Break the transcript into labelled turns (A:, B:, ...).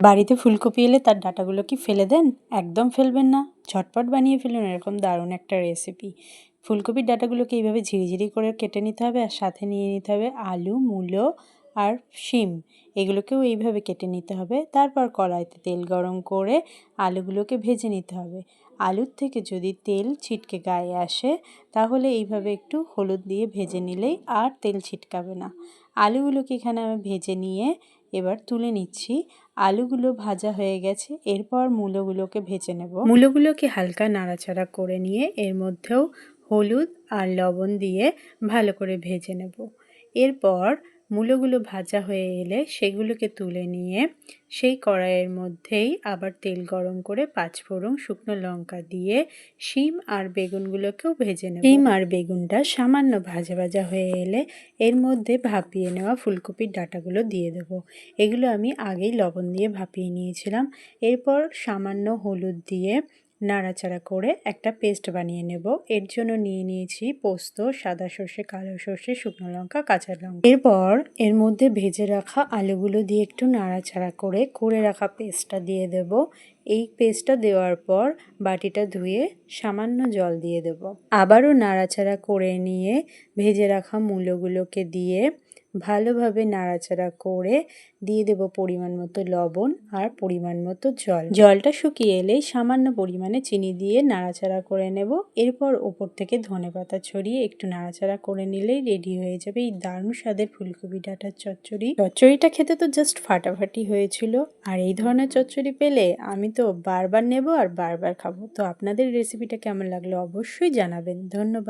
A: বাড়িতে ফুলকপি এলে তার ডাঁটাগুলো কি ফেলে দেন? একদম ফেলবেন না। ঝটপট বানিয়ে ফেলুন, এরকম দারুণ একটা রেসিপি ফুলকপির ডাঁটাগুলোকে এইভাবে ঝিরিঝিরি করে কেটে নিতে হবে আর সাথে নিয়ে নিতে হবে আলু, মূলো আর শিম। এগুলোকেও এইভাবে কেটে নিতে হবে। তারপর কড়াইতে তেল গরম করে আলুগুলোকে ভেজে নিতে হবে। আলুর থেকে যদি তেল ছিটকে গায়ে আসে, তাহলে এইভাবে একটু হলুদ দিয়ে ভেজে নিলেই আর তেল ছিটকাবে না। আলুগুলোকে এখানে আমি ভেজে নিয়ে এবার তুলে নিচ্ছি। আলুগুলো ভাজা হয়ে গেছে। এরপর মূলোগুলোকে ভেজে নেব। মূলোগুলোকে হালকা নাড়াচাড়া করে নিয়ে এর মধ্যেও হলুদ আর লবণ দিয়ে ভালো করে ভেজে নেব। এরপর মূলোগুলো ভাজা হয়ে এলে সেগুলোকে তুলে নিয়ে সেই কড়াইয়ের মধ্যেই আবার তেল গরম করে পাঁচ পাঁচফোড়ন শুকনো লঙ্কা দিয়ে শিম আর বেগুনগুলোকেও ভেজে নেব। শিম আর বেগুনটা সামান্য ভাজা ভাজা হয়ে এলে এর মধ্যে ভাপিয়ে নেওয়া ফুলকপির ডাঁটাগুলো দিয়ে দেবো। এগুলো আমি আগেই লবণ দিয়ে ভাপিয়ে নিয়েছিলাম। এরপর সামান্য হলুদ দিয়ে নাড়াচাড়া করে একটা পেস্ট বানিয়ে নেব। এর জন্য নিয়ে নিয়েছি পোস্ত, সাদা সর্ষে, কালো সর্ষে, শুকনো লঙ্কা, কাঁচা লঙ্কা। এরপর এর মধ্যে ভেজে রাখা আলুগুলো দিয়ে একটু নাড়াচাড়া করে করে রাখা পেস্টটা দিয়ে দেব। এই পেস্টটা দেওয়ার পর বাটিটা ধুয়ে সামান্য জল দিয়ে দেব। আবারও নাড়াচাড়া করে নিয়ে ভেজে রাখা মূলোগুলোকে দিয়ে ভালোভাবে নাড়াচাড়া করে দিয়ে দেব পরিমাণ মতো লবণ আর পরিমাণ মতো জল। জলটা শুকিয়ে এলেই সামান্য পরিমাণে চিনি দিয়ে নাড়াচাড়া করে নেব। এরপর ওপর থেকে ধনে পাতা ছড়িয়ে একটু নাড়াচাড়া করে নিলেই রেডি হয়ে যাবে এই দারুণ স্বাদের ফুলকপি ডাঁটার চচ্চড়ি। চচ্চড়িটা খেতে তো জাস্ট ফাটাফাটি হয়েছিল। আর এই ধরনের চচ্চড়ি পেলে আমি তো বারবার নেব আর বারবার খাব। তো আপনাদের রেসিপিটা কেমন লাগল অবশ্যই জানাবেন। ধন্যবাদ।